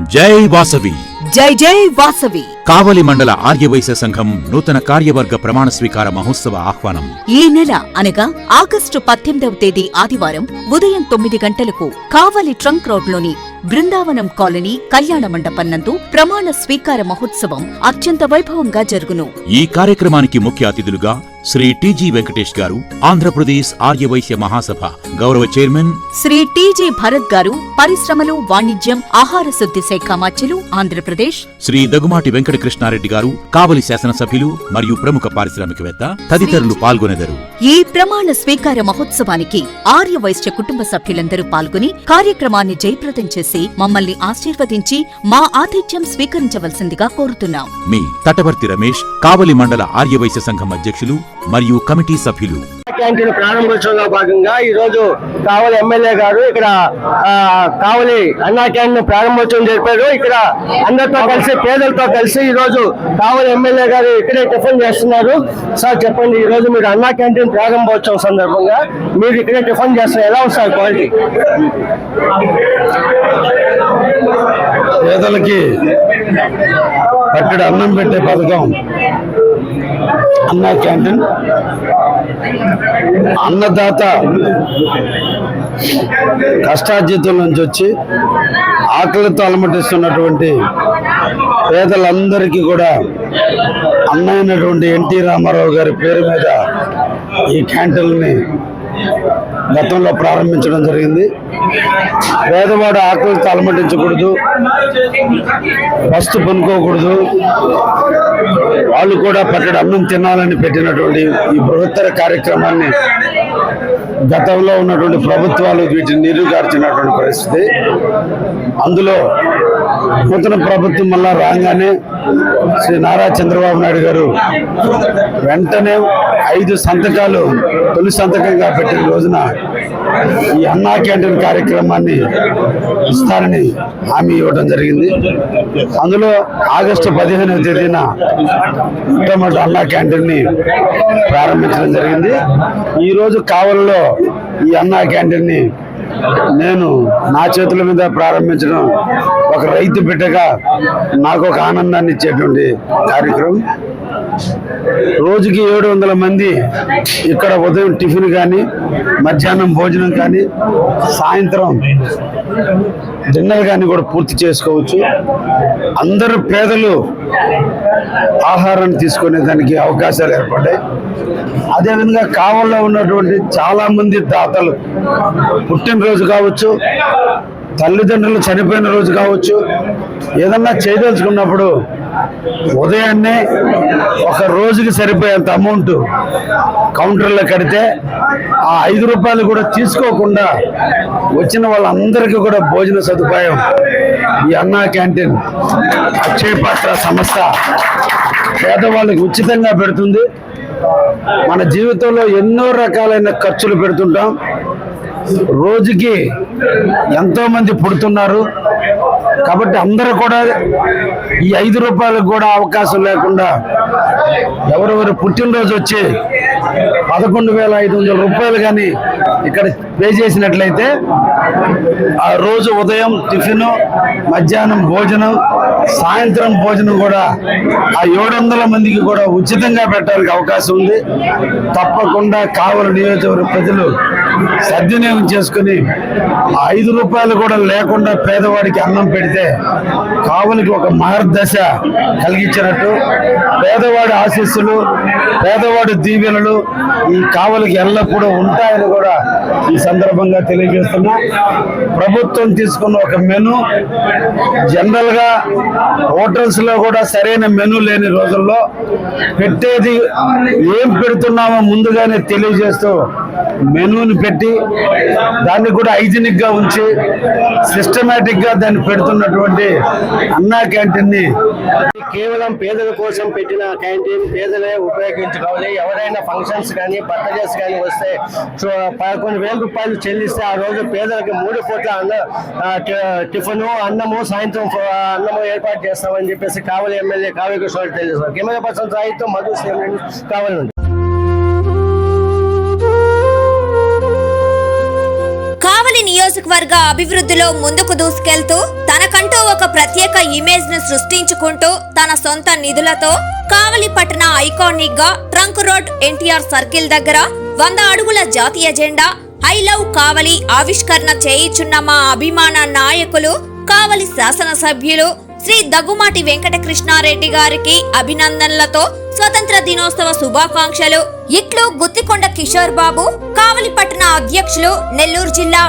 జై వాసవి. జై జై వాసవి. కావలి మండల ఆర్యవైశ్య సంఘం నూతన కార్యవర్గ ప్రమాణ స్వీకార మహోత్సవ ఆహ్వానం. ఈ నెల అనగా ఆగస్టు పద్దెనిమిదవ తేదీ ఆదివారం ఉదయం తొమ్మిది గంటలకు కావలి ట్రంక్ రోడ్లోని బృందావనం కాలనీ కళ్యాణ మండపం నందు ప్రమాణ స్వీకార మహోత్సవం అత్యంత వైభవంగా జరుగును. ఈ కార్యక్రమానికి ముఖ్య అతిథులుగా శ్రీ టిజి వెంకటేష్ గారు ఆంధ్రప్రదేశ్ ఆర్యవైశ్య మహాసభ గౌరవ చైర్మన్ శ్రీ టీజీ భరత్ గారు పరిశ్రమలు వాణిజ్యం ఆహార శుద్ధి శాఖ మాచ్యులు ఆంధ్రప్రదేశ్. శ్రీ దగుమాటి వెంకట కృష్ణారెడ్డి గారు కావలి శాసనసభ్యులు మరియు ప్రముఖ పారిశ్రామికవేత్త తదితరులు పాల్గొనెదరు. ఈ ప్రమాణ స్వీకార మహోత్సవానికి ఆర్య వైశ్య కుటుంబ సభ్యులందరూ పాల్గొని కార్యక్రమాన్ని జయప్రదం చేసి మమ్మల్ని ఆశీర్వదించి మా ఆతిథ్యం స్వీకరించవలసిందిగా కోరుతున్నాం. మీ తటవర్తి రమేష్ కావలి మండల ఆర్యవైశ్య సంఘం అధ్యక్షులు మరియు కమిటీ సభ్యులు. క్యాంటీన్ ప్రారంభోత్సవంలో భాగంగా ఈ రోజు కావలి ఎమ్మెల్యే గారు ఇక్కడ కావలి అన్నా క్యాంటీన్ ప్రారంభోత్సవం జరిపారు. ఇక్కడ అందరితో కలిసి పేదలతో కలిసి ఈ రోజు కావలి ఎమ్మెల్యే గారు ఇక్కడే టిఫిన్ చేస్తున్నారు. సార్ చెప్పండి ఈ రోజు మీరు అన్నా క్యాంటీన్ ప్రారంభోత్సవం సందర్భంగా మీరు ఇక్కడే టిఫిన్ చేస్తున్నారు. ఎలా ఉంది సార్ క్వాలిటీ? పేదలకి పట్టడి అన్నం పెట్టే పథకం అన్న క్యాంటీన్. అన్నదాత కష్టార్జితం నుంచి వచ్చి ఆకలితో అలమటిస్తున్నటువంటి పేదలందరికీ కూడా అన్నైనటువంటి ఎన్టీ రామారావు గారి పేరు మీద ఈ క్యాంటీన్ని గతంలో ప్రారంభించడం జరిగింది. పేదవాడు ఆకలి తలమటించకూడదు. వస్తు పనుకోకూడదు వాళ్ళు కూడా పట్టడి అన్నం తినాలని పెట్టినటువంటి ఈ బృహత్తర కార్యక్రమాన్ని గతంలో ఉన్నటువంటి ప్రభుత్వాలు వీటిని నిరుగార్చినటువంటి పరిస్థితి. అందులో నూతన ప్రభుత్వం మళ్ళా రాగానే శ్రీ నారా చంద్రబాబు నాయుడు గారు వెంటనే ఐదు సంతకాలు తొలి సంతకంగా పెట్టిన రోజున ఈ అన్నా క్యాంటీన్ కార్యక్రమాన్ని ఇస్తారని హామీ ఇవ్వడం జరిగింది. అందులో ఆగస్టు పదిహేనవ తేదీన మొట్టమొదటి అన్నా క్యాంటీన్ని ప్రారంభించడం జరిగింది. ఈరోజు రోజు కావలిలో ఈ అన్నా క్యాంటీన్ని నేను నా చేతుల మీద ప్రారంభించడం ఒక రైతు బిడ్డగా నాకు ఒక ఆనందాన్ని ఇచ్చేటువంటి కార్యక్రమం. రోజుకి ఏడు వందల మంది ఇక్కడ ఉదయం టిఫిన్ కానీ మధ్యాహ్నం భోజనం కానీ సాయంత్రం డిన్నర్ కానీ కూడా పూర్తి చేసుకోవచ్చు. అందరు పేదలు ఆహారాన్ని తీసుకునే దానికి అవకాశాలు ఏర్పడ్డాయి. అదేవిధంగా కావల్లో ఉన్నటువంటి చాలామంది దాతలు పుట్టినరోజు కావచ్చు తల్లిదండ్రులు చనిపోయిన రోజు కావచ్చు ఏదన్నా చేయదలుచుకున్నప్పుడు ఉదయాన్నే ఒక రోజుకి సరిపోయేంత అమౌంట్ కౌంటర్లో కడితే ఆ ఐదు రూపాయలు కూడా తీసుకోకుండా వచ్చిన వాళ్ళందరికీ కూడా భోజన సదుపాయం ఈ అన్నా క్యాంటీన్ అక్షయ పాత్ర సంస్థ పేదవాళ్ళకి ఉచితంగా పెడుతుంది. మన జీవితంలో ఎన్నో రకాలైన ఖర్చులు పెడుతుంటాం. రోజుకి ఎంతోమంది పుడుతున్నారు. కాబట్టి అందరూ కూడా ఈ ఐదు రూపాయలకు కూడా అవకాశం లేకుండా ఎవరెవరు పుట్టినరోజు వచ్చి పదకొండు వేల ఐదు వందల రూపాయలు కానీ ఇక్కడ పే చేసినట్లయితే ఆ రోజు ఉదయం టిఫిన్ మధ్యాహ్నం భోజనం సాయంత్రం భోజనం కూడా ఆ ఏడు వందల మందికి కూడా ఉచితంగా పెట్టడానికి అవకాశం ఉంది. తప్పకుండా కావలి నియోజకవర్గ ప్రజలు సద్వినియోగం చేసుకుని ఐదు రూపాయలు కూడా లేకుండా పేదవాడికి అన్నం పెడితే కావలికి ఒక మార్గదశ కలిగించినట్టు పేదవాడి ఆశీస్సులు పేదవాడి దీవెనలు ఈ కావలికి ఎల్లప్పుడూ ఉంటాయని కూడా ఈ సందర్భంగా తెలియజేస్తున్నా. ప్రభుత్వం తీసుకున్న ఒక మెను జనరల్గా హోటల్స్లో కూడా సరైన మెను లేని రోజుల్లో పెట్టేది ఏం పెడుతున్నామో ముందుగానే తెలియజేస్తూ మెనూని పెట్టి దాన్ని కూడా హైజీనిక్గా ఉంచి సిస్టమేటిక్గా దాన్ని పెడుతున్నటువంటి అన్నా క్యాంటీన్ని కేవలం పేదల కోసం పెట్టిన క్యాంటీన్ పేదలే ఉపయోగించుకోవాలి. ఎవరైనా ఫంక్షన్స్ కానీ బర్త్డేస్ కానీ వస్తే సో పదకొండు వేల రూపాయలు చెల్లిస్తే ఆ రోజు పేదలకు మూడు పూట్ల అన్న టిఫిను అన్నము సాయంత్రం అన్నము ఏర్పాటు చేస్తామని చెప్పేసి కావలి ఎమ్మెల్యే కావ్య కృష్ణ తెలియజేస్తారు కెమెరా పర్సన్ సాహిత్యం మధు సేవ కావాలి నియోజకవర్గ అభివృద్ధిలో ముందుకు దూసుకెళ్తూ తనకంటూ ఒక ప్రత్యేక ఇమేజ్ను సృష్టించుకుంటూ తన సొంత నిధులతో కావలి పట్టణ ఐకానిక్గా ట్రంక్ రోడ్ ఎన్టీఆర్ సర్కిల్ దగ్గర వంద అడుగుల జాతీయ జెండా ఐ లవ్ కావలి ఆవిష్కరణ చేయిచున్న మా అభిమాన నాయకులు కావలి శాసనసభ్యులు శ్రీ దగ్గుమాటి వెంకటకృష్ణారెడ్డి గారికి అభినందనలతో స్వతంత్ర దినోత్సవ శుభాకాంక్షలు. ఇట్లు గుత్తికొండ కిషోర్ బాబు కావలిపట్న అధ్యక్షులు నెల్లూరు జిల్లా